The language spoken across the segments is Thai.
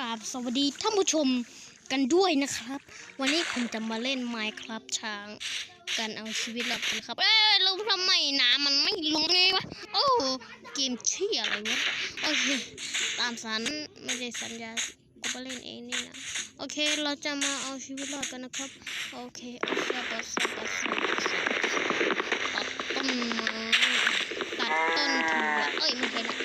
กราบสวัสดีท่านผู้ชมกันด้วยนะครับ วันนี้ผมจะมาเล่น Minecraft ช้างกันเอาชีวิตรอดกันครับ เอ้ยเราทำไมน้ำมันไม่ลงไงวะโอ้เกมเชี่ยอะไรวะโอเคตามสันไม่ได้สัญญากูไปเล่นเองนี่นะโอเคเราจะมาเอาชีวิตรอดกันนะครับ โอเคเอาซะบัสบัสตัดต้นไม้ตัดต้นถั่วเอ้ยไม่ใช่ละ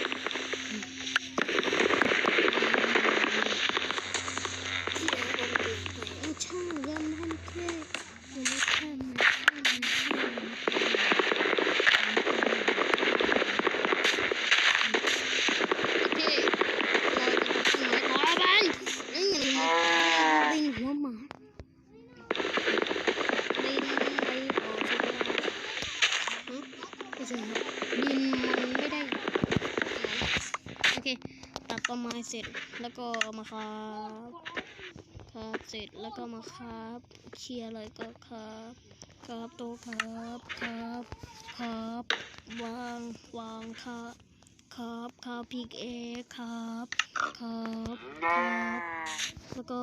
ไม่ใช่ยำทันเทศอยู่ในแค่มันแค่มันแค่มันโอเคเราจะตัดต้นไม้ขอไปนี่ไงลิงหัวหมาลิงไปออกจากบ้านฮะไม่ใช่ครับดินมันไม่ได้โอเค ตัดต้นไม้เสร็จแล้วก็มาครับครับเสร็จแล้วก็มาครับเคลียร์อะไรก็ครับ ครับโตครับครับครับวางวางครับครับครับพิกเอครับครับครับแล้วก็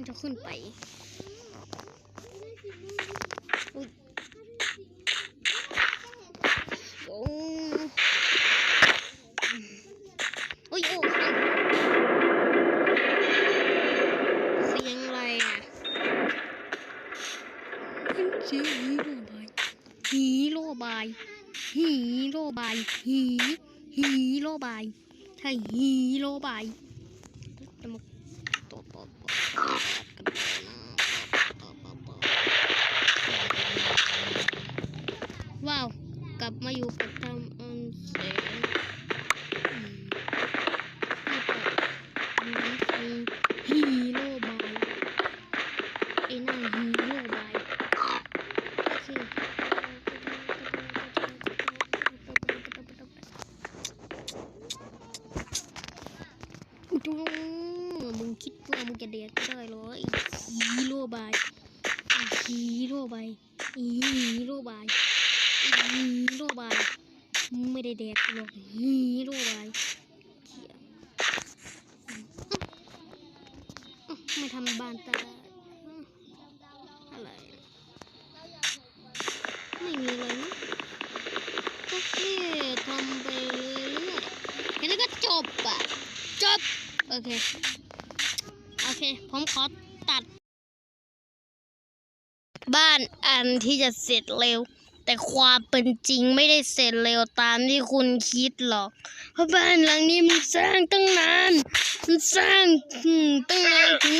มันจะขึ้นไปอุ๊ยโอ้ยโอ้เสียงอะไรอะชื่อฮีโร่บายฮีโร่บายฮีโร่บายฮีฮีโร่บายใช่ฮีโร่บาย โอเคมึงคิดว่ามึงจะเดียกได้เหรอไอ้ฮีโร่บายไอ้ฮีโร่บายไอ้ฮีโร่บายไอ้ฮีโร่บายมึงไม่ได้แดกหรอกฮีโร่บายไม่ทำบ้านตาอะไร ไม่มีอะไรนะก็แค่ทำไปเรื่อยๆแค่นั้นก็จบอะ จบ โอ เคโอเค ผมขอตัด บ้านอันที่จะเสร็จเร็ว แต่ความเป็นจริงไม่ได้เสร็จเร็วตามที่คุณคิดหรอก เพราะบ้านหลังนี้มันสร้างตั้งนานมันสร้างตั้งนานถึง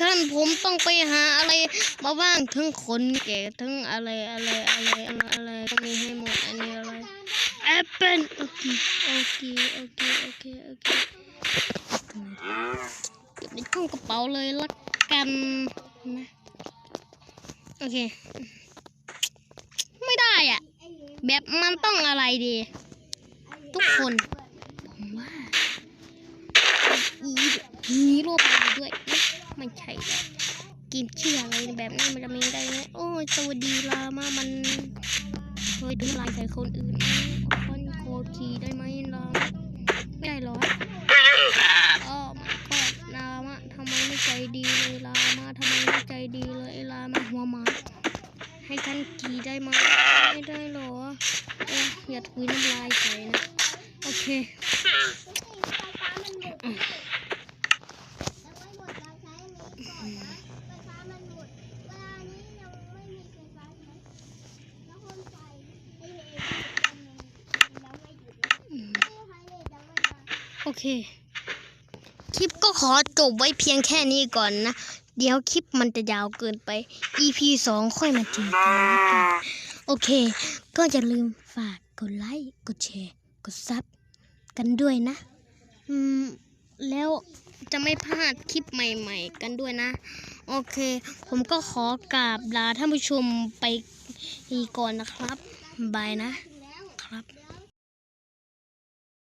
ขั้นผมต้องไปหาอะไรมาบ้างทั้งคนแก่ทั้งอะไรอะไรอะไรอะไรอะไรก็มีให้หมดอันนี้อะไรแอปเปิลโอเคโอเคโอเคโอเคโอเค เก็บในช่องกระเป๋าเลยละกันนะโอเค ไม่ได้อะแบบมันต้องอะไรดี ทุกคนผมว่าอีฮีโร่ไปด้วยไม่ใช่แล้วเกมเชื่ออะไรแบบนี้มันจะมีได้ไงโอ้ยสวัสดีลามามันเคยดูลายใส่คนอื่นคนโคคีได้ไหมลาไม่ได้หรอ ให้นขี่ได้ไหมไม่ได้หรอเอออย่าถุยน้ำลายใส่นะ โอเคโอเค คลิปก็ขอจบไว้เพียงแค่นี้ก่อนนะ เดี๋ยวคลิปมันจะยาวเกินไป EP สองค่อยมาเจอกันโอเค ก็อย่าลืมฝากกดไลค์ กดแชร์ กดซับกันด้วยนะ อืม แล้วจะไม่พลาดคลิปใหม่ ๆ กันด้วยนะ โอเค ผมก็ขอกราบลาท่านผู้ชมไปก่อนนะครับ บายนะครับ